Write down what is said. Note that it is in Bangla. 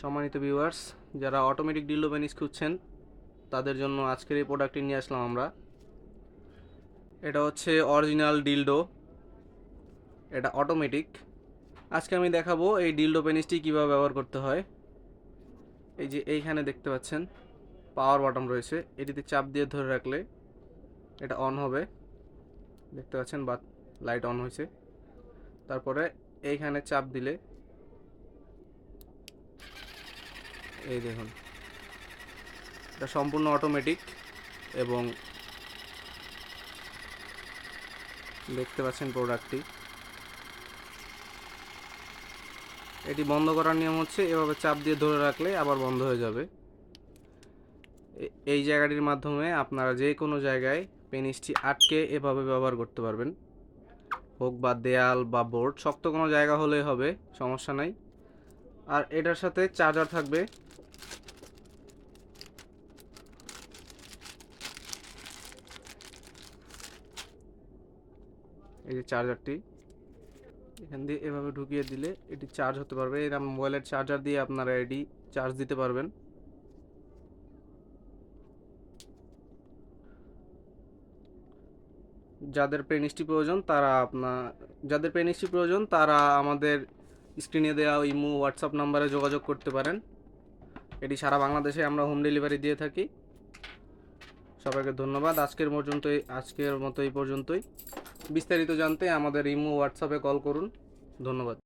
সম্মানিত ভিউয়ার্স যারা অটোমেটিক ডিল্ডো পেনিস খুঁজছেন, তাদের জন্য আজকের এই প্রোডাক্টটি নিয়ে আসলাম আমরা। এটা হচ্ছে অরিজিনাল ডিলডো এটা অটোমেটিক আজকে আমি দেখাবো এই ডিল্ডো পেনিসটি কীভাবে ব্যবহার করতে হয়। এই যে এইখানে দেখতে পাচ্ছেন পাওয়ার বাটন রয়েছে। এটিতে চাপ দিয়ে ধরে রাখলে এটা অন হবে। দেখতে পাচ্ছেন বা লাইট অন হয়েছে। তারপরে এইখানে চাপ দিলে এই দেখুন। এটা সম্পূর্ণ অটোমেটিক এবং দেখতে পাচ্ছেন প্রোডাক্টটি এটি বন্ধ করার নিয়ম হচ্ছে এভাবে চাপ দিয়ে ধরে রাখলে আবার বন্ধ হয়ে যাবে। এই জায়গাটির মাধ্যমে আপনারা যে কোনো জায়গায় পেনিসটি আটকে এভাবে ব্যবহার করতে পারবেন। হোক বা দেয়াল বা বোর্ড শক্ত কোনো জায়গা হলে হবে, সমস্যা নাই। আর এটার সাথে চার্জার থাকবে। এই যে চার্জারটি এখান দিয়ে এভাবে ঢুকিয়ে দিলে এটি চার্জ হতে পারবে। এরকম মোবাইলের চার্জার দিয়ে আপনারা এটি চার্জ দিতে পারবেন। যাদের পেনিসটি প্রয়োজন, তারা আপনার যাদের পেনিসটি প্রয়োজন, তারা আমাদের স্ক্রিনে দেওয়া ইমো হোয়াটসঅ্যাপ নাম্বারে যোগাযোগ করতে পারেন। এটি সারা বাংলাদেশে আমরা হোম ডেলিভারি দিয়ে থাকি। সবাইকে ধন্যবাদ। আজকের পর্যন্তই আজকের মতো এই পর্যন্তই। বিস্তারিত জানতে আমাদের ইমো হোয়াটসঅ্যাপে কল করুন। ধন্যবাদ।